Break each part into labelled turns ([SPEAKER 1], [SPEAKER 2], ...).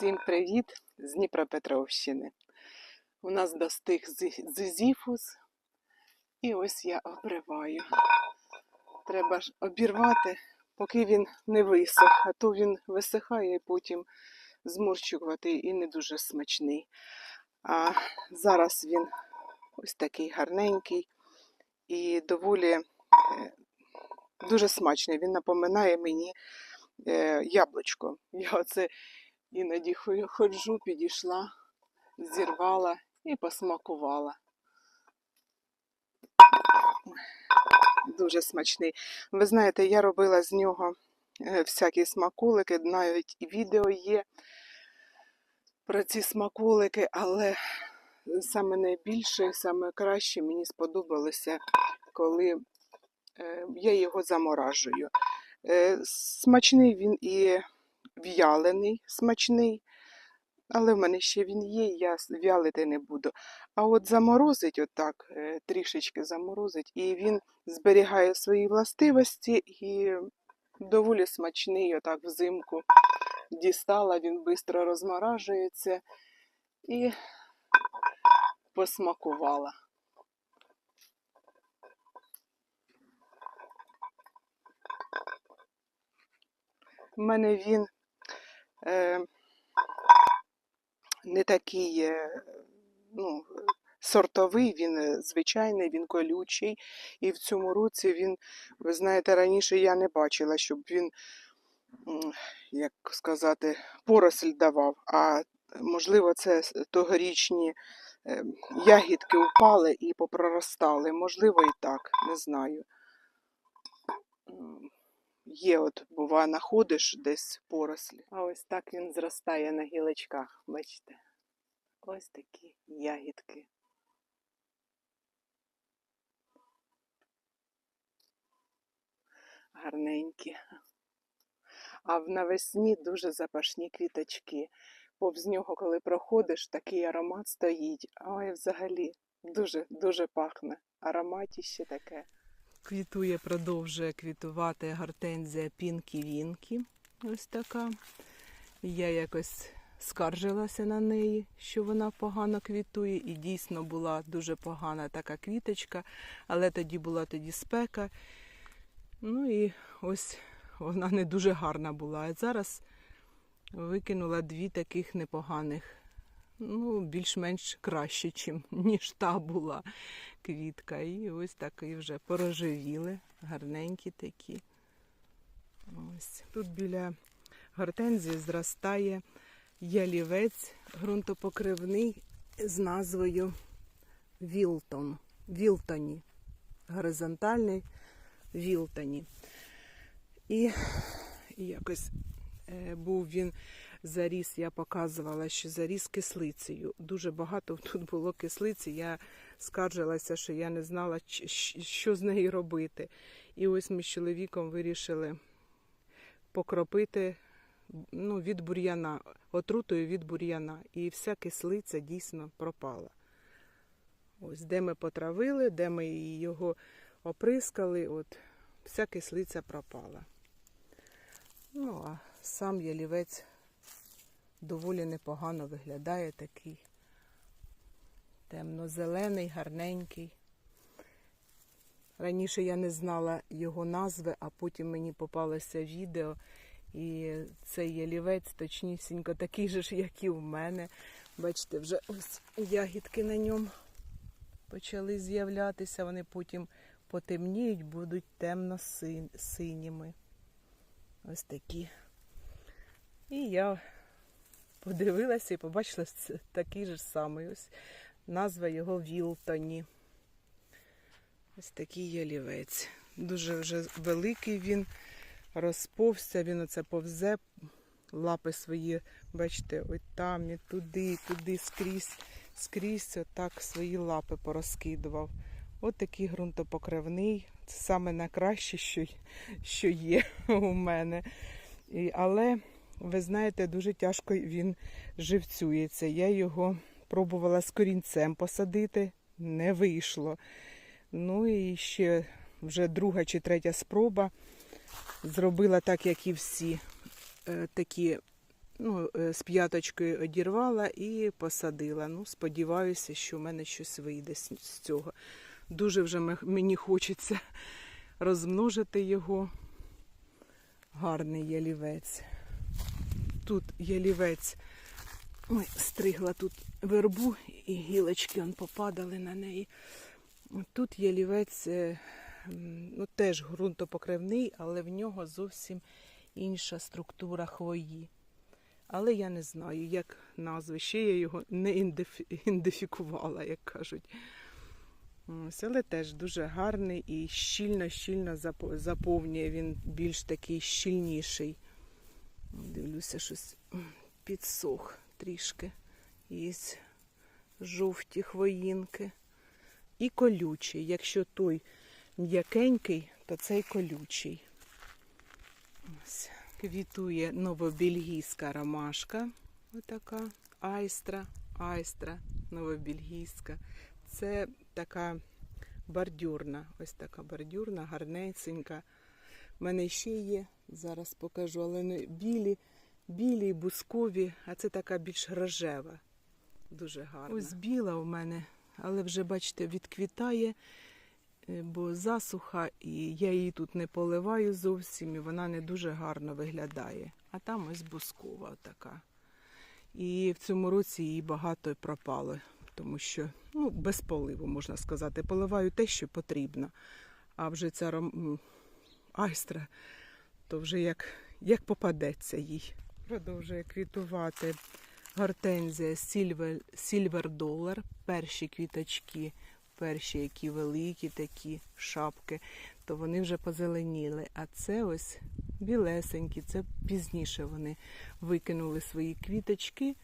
[SPEAKER 1] Всім привіт з Дніпропетровщини. У нас достиг зи- зизіфус, і ось я обриваю. Треба ж обірвати, поки він не висох, а то він висихає і потім зморщувати і не дуже смачний. А зараз він ось такий гарненький і доволі е, дуже смачний. Він напоминає мені е, яблучко. Я оце іноді ходжу, підійшла, зірвала і посмакувала. Дуже смачний. Ви знаєте, я робила з нього е, всякі смаколики, навіть відео є про ці смаколики, але саме найбільше, саме краще мені сподобалося, коли е, я його заморажую. Е, Смачний він і в'ялений, смачний, але в мене ще він є, я вялити не буду. А от заморозить, отак, е, трішечки заморозить, і він зберігає свої властивості і доволі смачний, отак взимку дістала, він швидко розморажується і посмакувала. У мене він не такий е, ну, сортовий, він е, звичайний, він колючий. І в цьому році він, ви знаєте, раніше я не бачила, щоб він, як сказати, поросль давав. А можливо, це тогорічні е, ягідки впали і попроростали. Можливо, і так, не знаю. Є, от, бува, знаходиш десь порослі. А ось так він зростає на гілочках, бачите. Ось такі ягідки. Гарненькі. А в навесні дуже запашні квіточки. Повз нього, коли проходиш, такий аромат стоїть. Ой, взагалі, дуже, дуже пахне. Ароматіще таке. Квітує, продовжує квітувати гортензія Пінкі Вінкі. Ось така. Я якось скаржилася на неї, що вона погано квітує, і дійсно була дуже погана така квіточка, але тоді була тоді спека. Ну і ось вона не дуже гарна була. А зараз викинула дві таких непоганих, ну, більш-менш краще, чим, ніж та була квітка. І ось такі вже порожевіли, гарненькі такі. Ось. Тут біля гортензії зростає ялівець ґрунтопокривний з назвою Вілтон. Вілтоні. Горизонтальний Вілтоні. І якось е, був він заріс, я показувала, що заріс кислицею. Дуже багато тут було кислиці. Я скаржилася, що я не знала, що з нею робити. І ось ми з чоловіком вирішили покропити ну, від бур'яна, отрутою від бур'яна. І вся кислиця дійсно пропала. Ось де ми потравили, де ми його оприскали, от вся кислиця пропала. Ну, а сам ялівець доволі непогано виглядає такий темно-зелений, гарненький. Раніше я не знала його назви, а потім мені попалося відео, і цей ялівець точнісінько такий же ж, як і в мене. Бачите, вже ось ягідки на ньому почали з'являтися, вони потім потемніють, будуть темно-синіми. Ось такі. І я подивилася і побачила, такий же самий. Ось назва його Вілтоні. Ось такий ялівець. Дуже вже великий він, розповзся, він оце повзе, лапи свої, бачите, ось там, і туди, і туди, скрізь, скрізь отак свої лапи порозкидував. От такий ґрунтопокривний. Це саме найкраще, що, що є у мене. І, але, ви знаєте, дуже тяжко він живцюється. Я його пробувала з корінцем посадити, не вийшло. Ну і ще вже друга чи третя спроба зробила так, як і всі е, такі Ну, е, з п'яточкою одірвала і посадила. Ну, сподіваюся, що в мене щось вийде з з цього. Дуже вже мені хочеться розмножити його. Гарний ялівець. Тут ялівець. Ой, стригла тут вербу і гілочки он попадали на неї. Тут ялівець е, ну, теж ґрунтопокривний, але в нього зовсім інша структура хвої. Але я не знаю, як назви. Ще я його не ідентифікувала, як кажуть. Ось, але теж дуже гарний і щільно-щільно заповнює. Він більш такий щільніший. Дивлюся, щось підсох трішки. Є жовті хвоїнки. І колючий. Якщо той м'якенький, то цей колючий. Ось. Квітує новобельгійська ромашка. Отака айстра, айстра новобельгійська. Це така бордюрна, ось така бордюрна, гарнесенька. У мене ще є, зараз покажу, але білі, білі, бускові, а це така більш рожева. Дуже гарна. Ось біла у мене, але вже, бачите, відквітає, е, бо засуха, і я її тут не поливаю зовсім, і вона не дуже гарно виглядає. А там ось бускова така. І в цьому році її багато пропало, тому що ну, без поливу, можна сказати. Поливаю те, що потрібно. А вже ця айстра, то вже як, як попадеться їй. Продовжує квітувати гортензія Silver, Silver Dollar. Перші квіточки, перші які великі такі шапки, то вони вже позеленіли. А це ось білесенькі, це пізніше вони викинули свої квіточки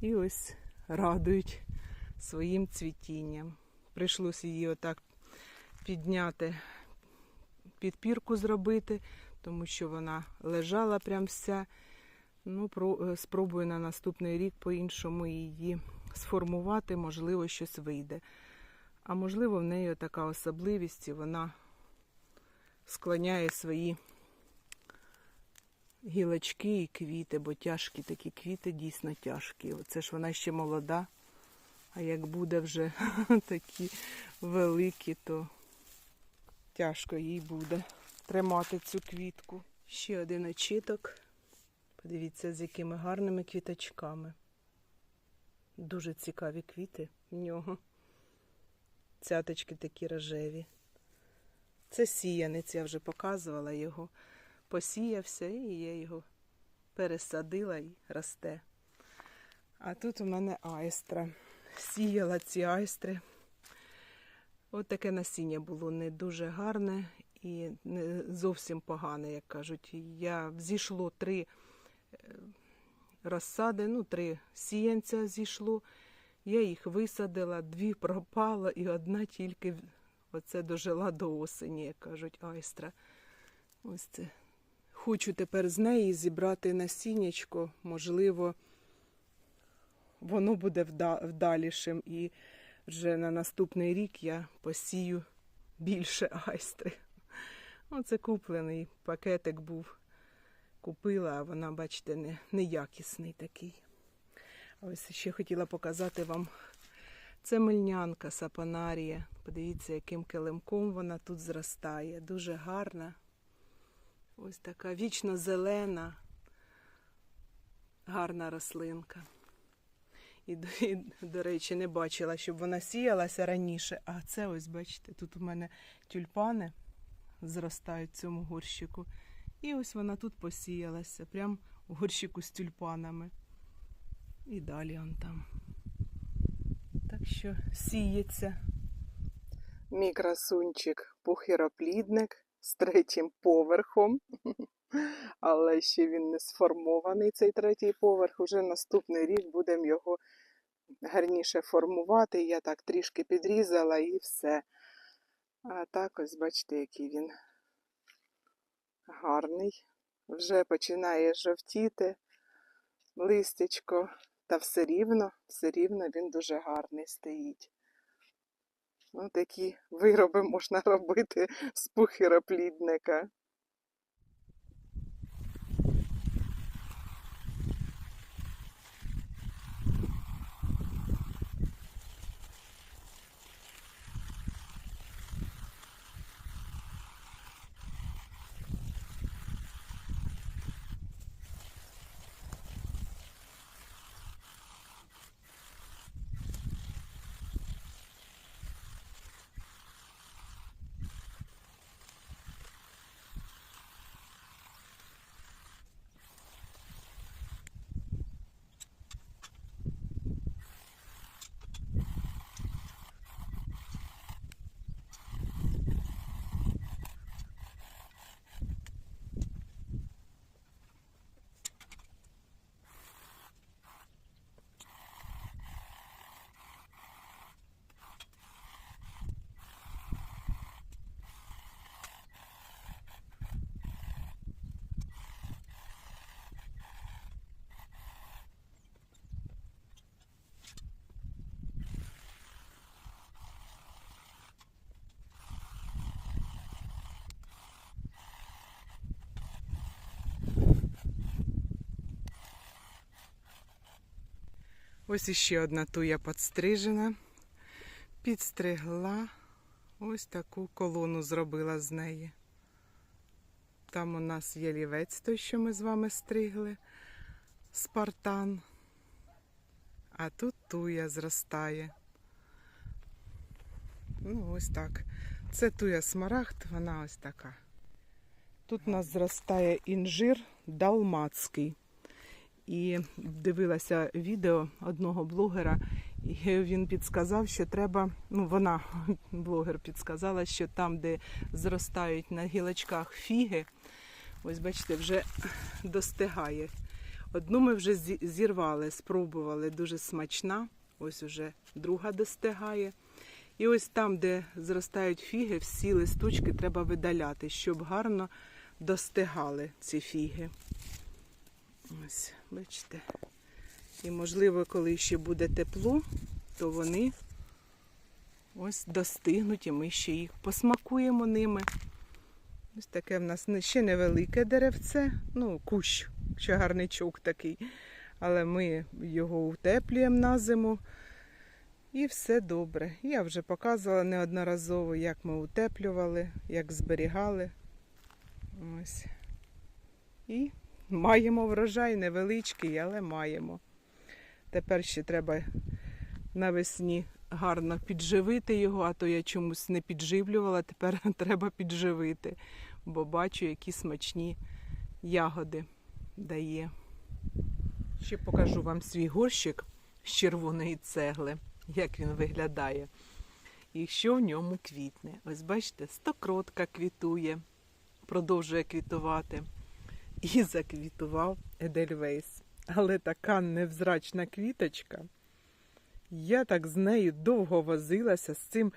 [SPEAKER 1] і ось радують своїм цвітінням. Прийшлося її отак підняти, підпірку зробити, тому що вона лежала прям вся. Ну, е, спробую на наступний рік по-іншому її сформувати, можливо, щось вийде. А можливо, в неї така особливість, і вона склоняє свої гілочки і квіти, бо тяжкі такі квіти дійсно тяжкі. Оце ж вона ще молода. А як буде вже такі великі, то тяжко їй буде тримати цю квітку. Ще один очіток. Подивіться, з якими гарними квіточками. Дуже цікаві квіти в нього. Цяточки такі рожеві. Це сіянець, я вже показувала його. Посіявся і я його пересадила і росте. А тут у мене айстра. Сіяла ці айстри. От таке насіння було не дуже гарне і не зовсім погане, як кажуть. Я зійшло три е, розсади, ну, три сіянця зійшло. Я їх висадила, дві пропало, і одна тільки оце дожила до осені, як кажуть, айстра. Ось це. Хочу тепер з неї зібрати насіннячко, можливо, воно буде вдалішим. І вже на наступний рік я посію більше айстри. Оце куплений пакетик був. Купила, а вона, бачите, не, неякісний такий. Ось ще хотіла показати вам. Це мильнянка сапонарія. Подивіться, яким килимком вона тут зростає. Дуже гарна. Ось така вічно зелена, гарна рослинка. І, і, до речі, не бачила, щоб вона сіялася раніше. А це ось, бачите, тут у мене тюльпани зростають в цьому горщику. І ось вона тут посіялася, прям у горщику з тюльпанами. І далі он там. Так що сіється. Мій красунчик пухироплідник з третім поверхом. Але ще він не сформований, цей третій поверх. Уже наступний рік будемо його гарніше формувати. Я так трішки підрізала і все. А так ось бачите, який він гарний. Вже починає жовтіти листячко, та все рівно, все рівно він дуже гарний стоїть. Ну, такі вироби можна робити з пухироплідника. Ось іще одна туя підстрижена. Підстригла. Ось таку колону зробила з неї. Там у нас є лівець той, що ми з вами стригли. Спартан. А тут туя зростає. Ну, ось так. Це туя смарагд, вона ось така. Тут у нас зростає інжир далмацький. І дивилася відео одного блогера, і він підсказав, що треба, ну вона, блогер, підсказала, що там, де зростають на гілочках фіги, ось бачите, вже достигає. Одну ми вже зірвали, спробували, дуже смачна. Ось уже друга достигає. І ось там, де зростають фіги, всі листочки треба видаляти, щоб гарно достигали ці фіги. Ось, бачите. І можливо, коли ще буде тепло, то вони ось достигнуть, і ми ще їх посмакуємо ними. Ось таке в нас ще невелике деревце, ну, кущ, чагарничок такий. Але ми його утеплюємо на зиму. І все добре. Я вже показувала неодноразово, як ми утеплювали, як зберігали. Ось. І маємо врожай невеличкий, але маємо. Тепер ще треба навесні гарно підживити його, а то я чомусь не підживлювала, тепер треба підживити, бо бачу, які смачні ягоди дає. Ще покажу вам свій горщик з червоної цегли, як він виглядає. І що в ньому квітне. Ось бачите, стокротка квітує, продовжує квітувати. І заквітував Едельвейс. Але така невзрачна квіточка. Я так з нею довго возилася з цим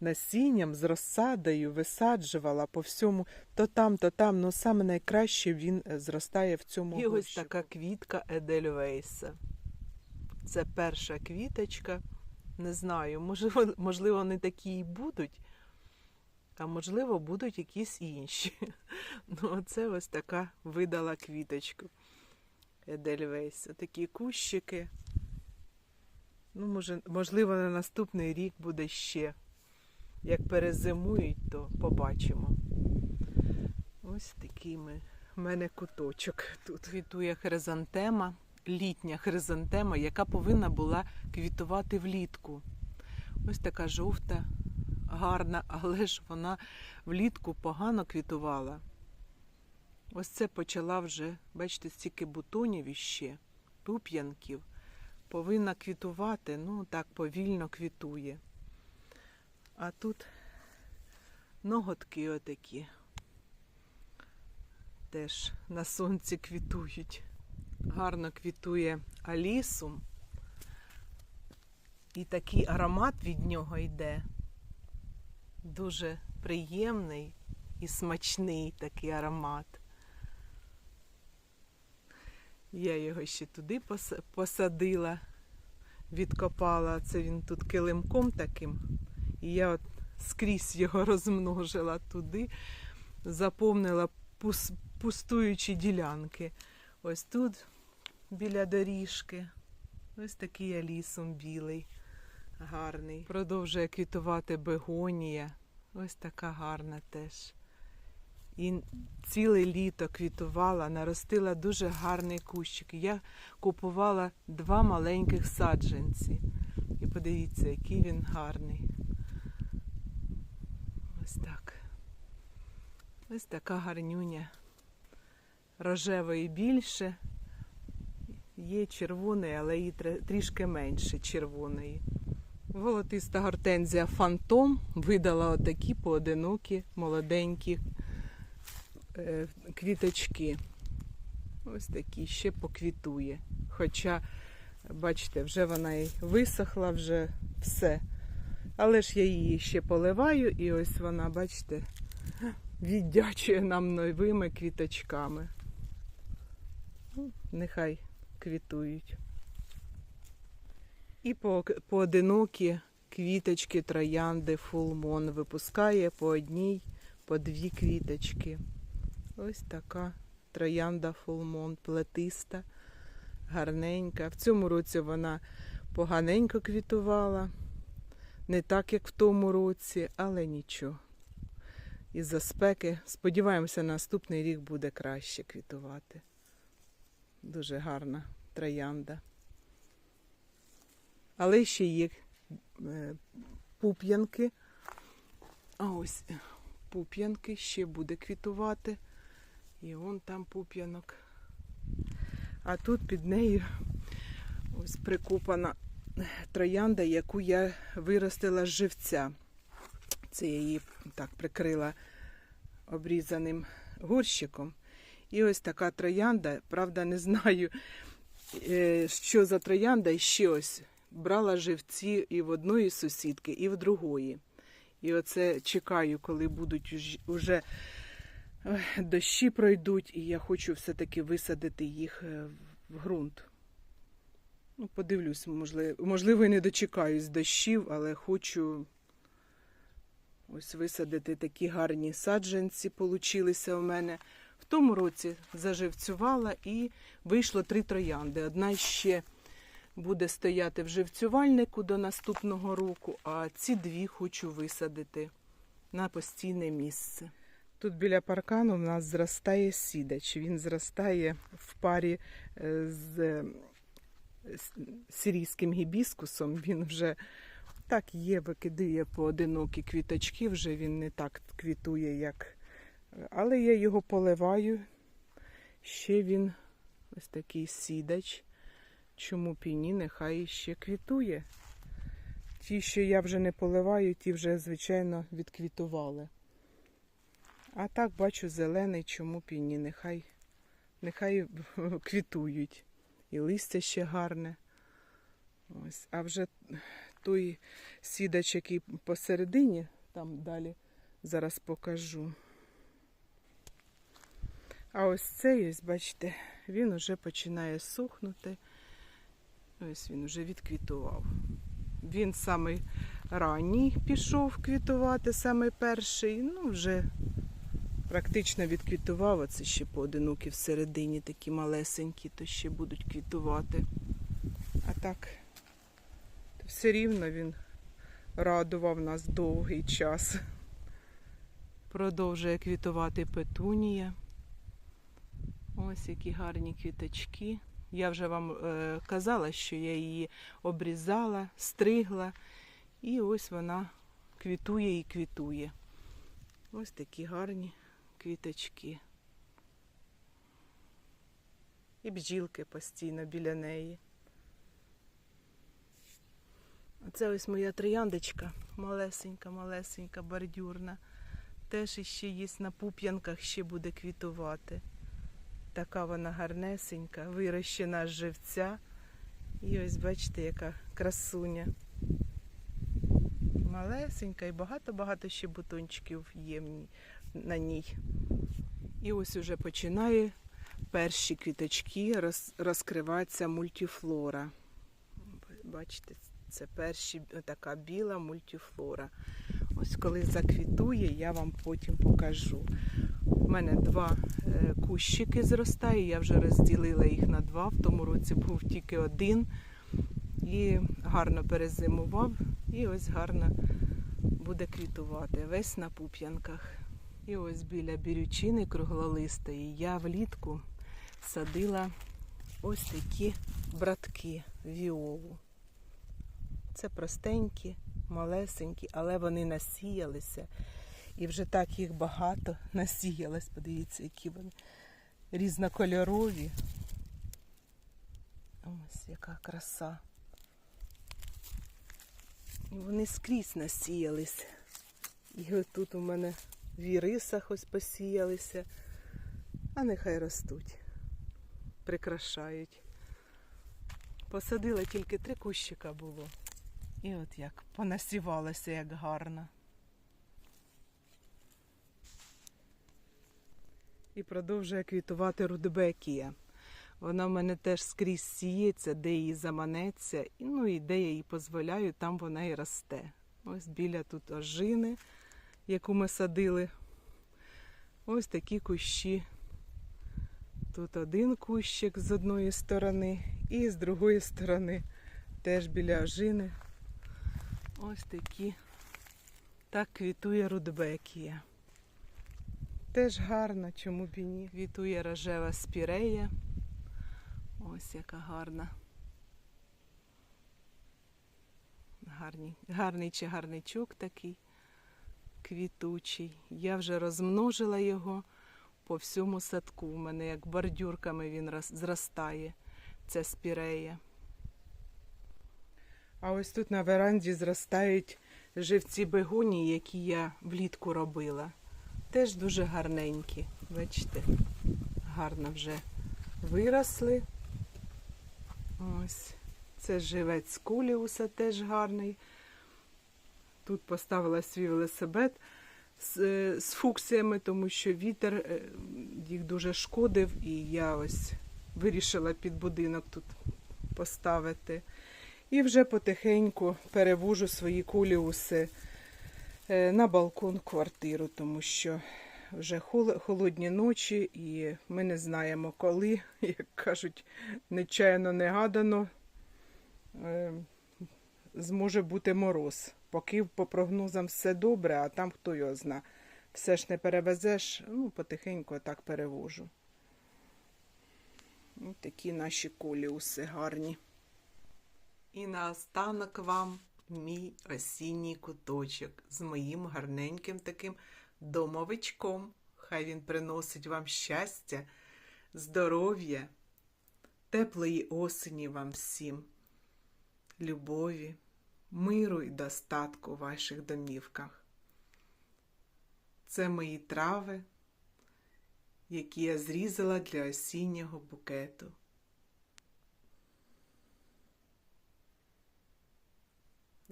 [SPEAKER 1] насінням, з розсадою, висаджувала по всьому, то там, то там, ну саме найкраще він е, зростає в цьому. І ось така квітка Едельвейса. Це перша квіточка. Не знаю, можливо, можливо, не такі і будуть, а можливо, будуть якісь інші. Ну, оце ось така видала квіточку. Едельвейс. Такі кущики. Ну, може, можливо, на наступний рік буде ще. Як перезимують, то побачимо. Ось такий ми. в мене куточок тут. Квітує хризантема, літня хризантема, яка повинна була квітувати влітку. Ось така жовта, гарна, але ж вона влітку погано квітувала. Ось це почала вже, бачите, стільки бутонів іще, пуп'янків. Повинна квітувати, ну так повільно квітує. А тут ноготки отакі. Теж на сонці квітують. Гарно квітує алісум. І такий аромат від нього йде. Дуже приємний і смачний такий аромат. Я його ще туди посадила, відкопала. Це він тут килимком таким. І я от скрізь його розмножила туди, заповнила пус- пустуючі ділянки. Ось тут біля доріжки. Ось такий алісом білий, гарний. Продовжує квітувати бегонія. Ось така гарна теж. І ціле літо квітувала, наростила дуже гарний кущик. Я купувала два маленьких саджанці. І подивіться, який він гарний. Ось так. Ось така гарнюня. Рожевої більше. Є червоної, але її трішки менше червоної. Волотиста гортензія фантом видала отакі поодинокі молоденькі е, квіточки. Ось такі ще поквітує. Хоча, бачите, вже вона і висохла, вже все. Але ж я її ще поливаю, і ось вона, бачите, віддячує нам новими квіточками. Ну, Нехай квітують. І по- поодинокі квіточки троянди фулмон випускає по одній, по дві квіточки. Ось така троянда фулмон, плетиста, гарненька. В цьому році вона Поганенько квітувала. Не так, як в тому році, але нічого. Із-за спеки, сподіваємося, наступний рік буде краще квітувати. Дуже гарна троянда. Але ще є е, пуп'янки. А ось пуп'янки ще буде квітувати. І он там пуп'янок. А тут під нею ось прикопана троянда, яку я виростила з живця. Це я її так прикрила обрізаним горщиком. І ось така троянда, правда, не знаю, е, що за троянда, і ще ось брала живці і в одної сусідки, і в другої. І оце чекаю, коли будуть уж- уже дощі пройдуть, і я хочу все-таки висадити їх е, в ґрунт. Ну, подивлюсь, можливо, можливо, і не дочекаюсь дощів, але хочу ось висадити такі гарні саджанці, получилися у мене. В тому році заживцювала і вийшло три троянди. Одна ще буде стояти в живцювальнику до наступного року, а ці дві хочу висадити на постійне місце. Тут біля паркану в нас зростає сідач. Він зростає в парі е, з е, сирійським гібіскусом. Він вже так є, викидує поодинокі квіточки, вже він не так квітує, як. Але я його поливаю. Ще він ось такий сідач. Чому піні нехай ще квітує. Ті, що я вже не поливаю, ті вже, звичайно, відквітували. А так бачу зелений, чому піні, нехай, нехай квітують. І листя ще гарне. Ось. А вже той сідач, який посередині, там далі зараз покажу. А ось цей, ось, бачите, він уже починає сухнути. Ось він вже відквітував. Він самий ранній пішов квітувати, самий перший. Ну, вже практично відквітував. Оце ще поодинокі всередині такі малесенькі, то ще будуть квітувати. А так, то все рівно він радував нас довгий час. Продовжує квітувати петунія. Ось які гарні квіточки. Я вже вам е, казала, що я її обрізала, стригла, і ось вона квітує і квітує. Ось такі гарні квіточки. І бджілки постійно біля неї. Оце ось моя трояндочка, малесенька, малесенька, бордюрна. Теж іще є на пуп'янках, ще буде квітувати. Така вона гарнесенька, вирощена з живця. І ось бачите, яка красуня. Малесенька і багато-багато ще бутончиків є на ній. І ось уже починає перші квіточки роз, розкриватися мультифлора. Бачите, це перші така біла мультифлора. Ось коли заквітує, я вам потім покажу. Мене два е, кущики зростає, я вже розділила їх на два. В тому році був тільки один. І гарно перезимував. І ось гарно буде квітувати. Весь на пуп'янках. І ось біля бірючини круглолистої я влітку садила ось такі братки віолу. Це простенькі, малесенькі, але вони насіялися. І вже так їх багато насіялось. Подивіться, які вони різнокольорові. Ось яка краса. І вони скрізь насіялись. І отут у мене в ірисах ось посіялися. А нехай ростуть, прикрашають. Посадила тільки три кущика було. І от як понасівалося, як гарно. І продовжує квітувати рудбекія. Вона в мене теж скрізь сіється, де її заманеться, ну і де я їй дозволяю, там вона і росте. Ось біля тут ожини, яку ми садили. Ось такі кущі. Тут один кущик з одної сторони, і з другої сторони теж біля ожини. Ось такі. Так квітує рудбекія. Теж гарна, чому б і ні. Квітує рожева спірея. Ось яка гарна. Гарний, гарний чагарничок такий квітучий. Я вже розмножила його по всьому садку. У мене як бордюрками він роз- зростає. Це спірея. А ось тут на веранді зростають живці бегонії, які я влітку робила. Теж дуже гарненькі. Бачите, гарно вже виросли. Ось. Це живець куліуса теж гарний. Тут поставила свій велосипед з, е, з фуксіями, тому що вітер е, їх дуже шкодив, і я ось вирішила під будинок тут поставити. І вже потихеньку перевожу свої куліуси на балкон квартиру, тому що вже холодні ночі, і ми не знаємо, коли, як кажуть, нечаянно негадано е, зможе бути мороз. Поки по прогнозам все добре, а там хто його зна. Все ж не перевезеш, ну, потихеньку так перевожу. Ось такі наші коліуси гарні. І наостанок вам мій осінній куточок з моїм гарненьким таким домовичком. Хай він приносить вам щастя, здоров'я, теплої осені вам всім, любові, миру і достатку у ваших домівках. Це мої трави, які я зрізала для осіннього букету.